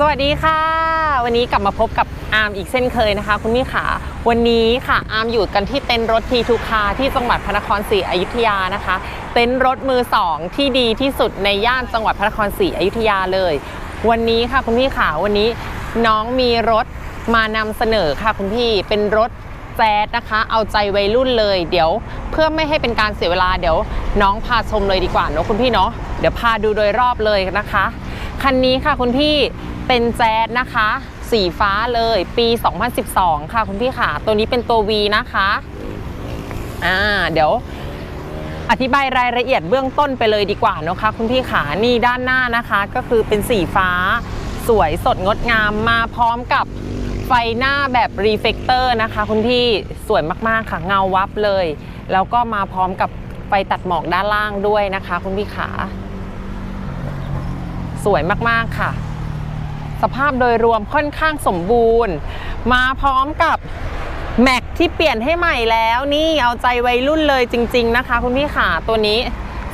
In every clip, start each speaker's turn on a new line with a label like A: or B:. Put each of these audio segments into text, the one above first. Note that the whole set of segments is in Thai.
A: สวัสดีค่ะ วันนี้กลับมาพบกับอาร์มอีกเช่นเคยนะคะ คุณมี่ขาวันนี้ค่ะอาร์มอยู่กันที่เต็นท์รถทีทูคาที่จังหวัดพระนครศรีอยุธยานะคะ เต็นท์รถมือสองที่ดีที่สุดในย่านจังหวัดพระนครศรีอยุธยาเลย วันนี้ค่ะคุณพี่ขาวันนี้น้องมีรถมานำเสนอค่ะคุณพี่เป็นรถแจ๊ดนะคะ เอาใจวัยรุ่นเลย เดี๋ยวเพื่อไม่ให้เป็นการเสียเวลาเดี๋ยวน้องพาชมเลยดีกว่าเนอะคุณพี่เนาะเดี๋ยวพาดูโดยรอบเลยนะคะคันนี้ค่ะคุณพี่ เป็นแจ๊ดนะคะ สีฟ้าเลยปี 2012 ค่ะคุณพี่ค่ะ ตัวนี้เป็นตัว V นะคะอ่าเดี๋ยวอธิบายรายละเอียดเบื้องต้นไปเลยดีกว่านะคะคุณพี่ขานี่ด้านหน้านะคะก็คือเป็นสีฟ้า สวยสดงดงามมาพร้อมกับไฟหน้าแบบรีเฟกเตอร์นะคะคุณพี่สวยมากๆค่ะเงาวับเลย แล้วก็มาพร้อมกับไฟตัดหมอกด้านล่างด้วยนะคะคุณพี่ขา สวยมากๆค่ะ สภาพโดยรวมค่อนข้างสมบูรณ์ มาพร้อมกับแม็กที่เปลี่ยนให้ใหม่แล้วนี่เอาใจวัยรุ่นเลยจริง ๆ นะคะ คุณพี่ขาตัวนี้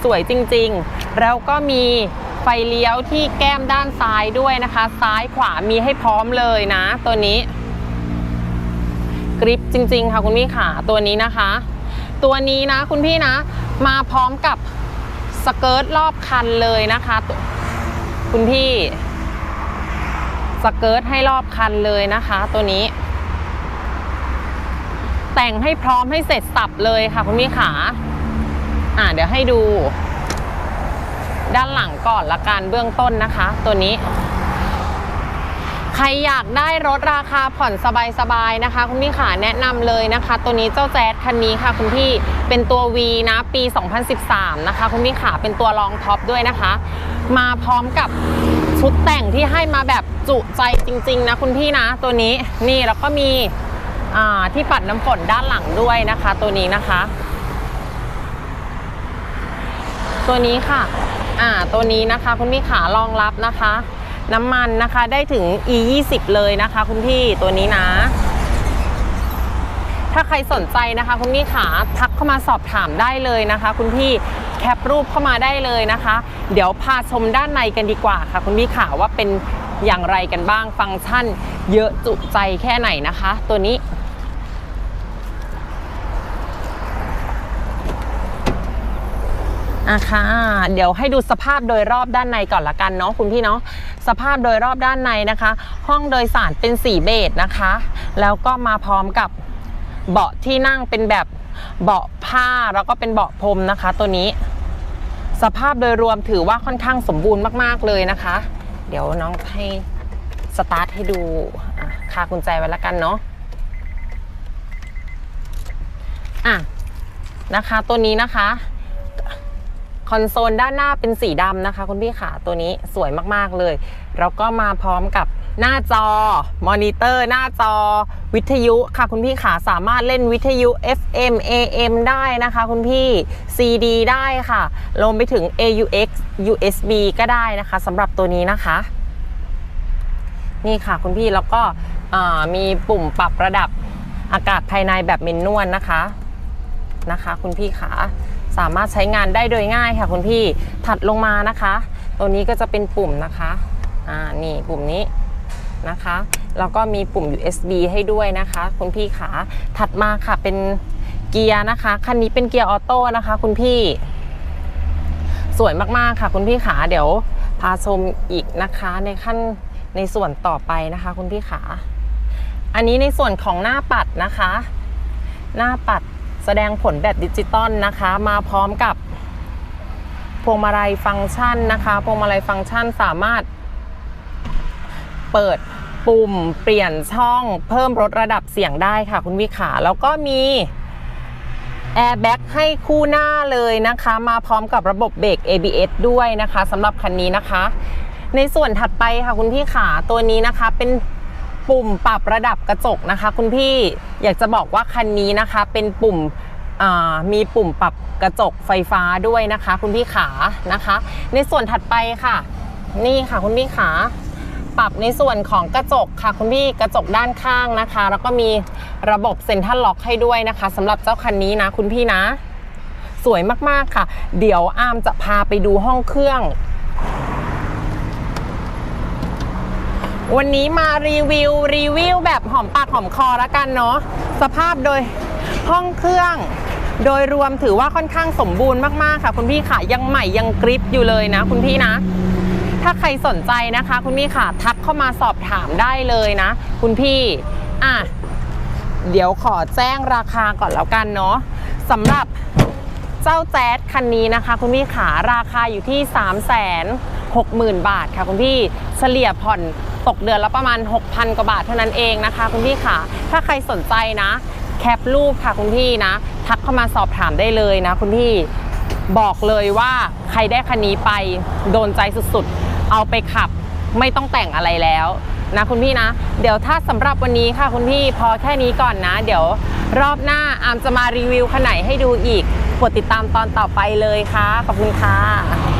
A: สวยจริง ๆ แล้วก็มีไฟเลี้ยวที่แก้มด้านซ้ายด้วยนะคะ ซ้ายขวามีให้พร้อมเลยนะ ตัวนี้กริปจริง ๆ ค่ะคุณพี่ขาตัวนี้นะคะ ตัวนี้นะคุณพี่นะ มาพร้อมกับสเกิร์ตรอบคันเลยนะคะ คุณพี่ สเกิร์ตให้รอบคันเลยนะคะ ตัวนี้ แต่งให้พร้อมให้เสร็จสับเลยค่ะคุณพี่ขาอ่าเดี๋ยวให้ดู ด้านหลังก่อนละกันเบื้องต้นนะคะ ตัวนี้ ใครอยากได้รถราคาผ่อนสบายๆนะคะ คุณพี่ขาแนะนำเลยนะคะ ตัวนี้เจ้าแจ๊ดคันนี้ค่ะ คุณพี่เป็นตัว V นะปี 2013 นะคะ คุณพี่ขาเป็นตัวรองท็อปด้วยนะคะ มาพร้อมกับ ชุดแต่งที่ให้มาแบบจุใจจริง ๆ นะคุณพี่นะตัวนี้นี่แล้วก็มีอ่าที่ปัดน้ำฝนด้านหลังด้วยนะคะ ตัวนี้นะคะ ตัวนี้ค่ะอ่าตัวนี้นะคะ คุณพี่ขารองรับนะคะ น้ำมันนะคะได้ถึง e 2 0เลยนะคะ คุณพี่ตัวนี้นะ ถ้าใครสนใจนะคะคุณพี่ขาทักเข้ามาสอบถามได้เลยนะคะ คุณพี่แคปรูปเข้ามาได้เลยนะคะ เดี๋ยวพาชมด้านในกันดีกว่าค่ะ คุณพี่ขาว่าเป็นอย่างไรกันบ้างฟังก์ชัน เยอะจุใจแค่ไหนนะคะ ตัวนี้อะค่ะเดี๋ยวให้ดูสภาพโดยรอบด้านในก่อนละกันเนาะคุณพี่เนาะสภาพโดยรอบด้านในนะคะ ห้องโดยสารเป็นสีเบจนะคะ แล้วก็มาพร้อมกับ เบาะที่นั่งเป็นแบบเบาะผ้าแล้วก็เป็นเบาะพรมนะคะ ตัวนี้ สภาพโดยรวมถือว่าค่อนข้างสมบูรณ์มากๆเลยนะคะ เดี๋ยวน้องให้สตาร์ทให้ดูอะคากุญแจไว้และกันเนาะอะนะคะตัวนี้นะคะคอนโซลด้านหน้าเป็นสีดำนะคะ คุณพี่ขาตัวนี้สวยมากๆเลย แล้วก็มาพร้อมกับ หน้าจอ มอนิเตอร์ หน้าจอ วิทยุค่ะคุณพี่ขาสามารถเล่นวิทยุ FM AM ได้นะคะคุณพี่ CD ได้ค่ะรวมไปถึง AUX USB ก็ได้นะคะสำหรับตัวนี้นะคะ นี่ค่ะคุณพี่แล้วก็มีปุ่มปรับระดับอากาศภายในแบบเมนนวลนะคะนะคะ คุณพี่ขาสามารถใช้งานได้โดยง่ายค่ะคุณพี่ถัดลงมานะคะ ตัวนี้ก็จะเป็นปุ่มนะคะอ่านี่ปุ่มนี้ นะคะ แล้วก็มีปุ่ม USB ให้ด้วยนะคะ คุณพี่ขาถัดมาค่ะเป็นเกียร์นะคะ คันนี้เป็นเกียร์ออโต้นะคะ คุณพี่ สวยมากๆค่ะ คุณพี่ขาเดี๋ยวพาชมอีกนะคะ ในขั้นในส่วนต่อไปนะคะ คุณพี่ขาอันนี้ในส่วนของหน้าปัดนะคะ หน้าปัดแสดงผลแบบดิจิตอลนะคะ มาพร้อมกับพวงมาลัยฟังก์ชันนะคะ พวงมาลัยฟังก์ชันสามารถ เปิดปุ่มเปลี่ยนช่องเพิ่มลดระดับเสียงได้ค่ะคุณวิขาแล้วก็มีแอร์แบ็กให้คู่หน้าเลยนะคะ มาพร้อมกับระบบเบรก ABS ด้วยนะคะสำหรับคันนี้นะคะ ในส่วนถัดไปค่ะคุณพี่ขาตัวนี้นะคะเป็นปุ่มปรับระดับกระจกนะคะ คุณพี่อยากจะบอกว่าคันนี้นะคะ เป็นปุ่มมีปุ่มปรับกระจกไฟฟ้าด้วยนะคะ คุณพี่ขานะคะ ในส่วนถัดไปค่ะ นี่ค่ะคุณพี่ขา ปรับในส่วนของกระจกค่ะคุณพี่กระจกด้านข้างนะคะ แล้วก็มีระบบเซ็นทรัลล็อกให้ด้วยนะคะสำหรับเจ้าคันนี้นะคุณพี่นะ สวยมากๆค่ะ เดี๋ยวอามจะพาไปดูห้องเครื่องวันนี้มารีวิวรีวิวแบบหอมปากหอมคอล้วกันเนาะสภาพโดยห้องเครื่อง โดยรวมถือว่าค่อนข้างสมบูรณ์มาก ๆ ค่ะ คุณพี่ค่ะยังใหม่ยังกริปอยู่เลยนะ คุณพี่นะ ถ้าใครสนใจนะคะ คุณพี่ค่ะทักเข้ามาสอบถามได้เลยนะ คุณพี่อะเดี๋ยวขอแจ้งราคาก่อนแล้วกันเนาะสำหรับเจ้าแจ๊ดคันนี้นะคะ คุณพี่ขาราคาอยู่ที่ 3 6 0 0 0 0 บาทค่ะคุณพี่เฉลี่ยผ่อนตกเดือนละประมาณ 6,000 กว่าบาทเท่านั้นเองนะคะ คุณพี่ขาถ้าใครสนใจนะ แคปรูปค่ะคุณพี่นะ ทักเข้ามาสอบถามได้เลยนะ คุณพี่บอกเลยว่าใครได้คันนี้ไปโดนใจสุดๆ เอาไปขับไม่ต้องแต่งอะไรแล้วนะคุณพี่นะ เดี๋ยวถ้าสำหรับวันนี้ค่ะคุณพี่พอแค่นี้ก่อนนะ เดี๋ยวรอบหน้าอามจะมารีวิวขนไหนให้ดูอีกกดติดตามตอนต่อไปเลยค่ะ ขอบคุณค่ะ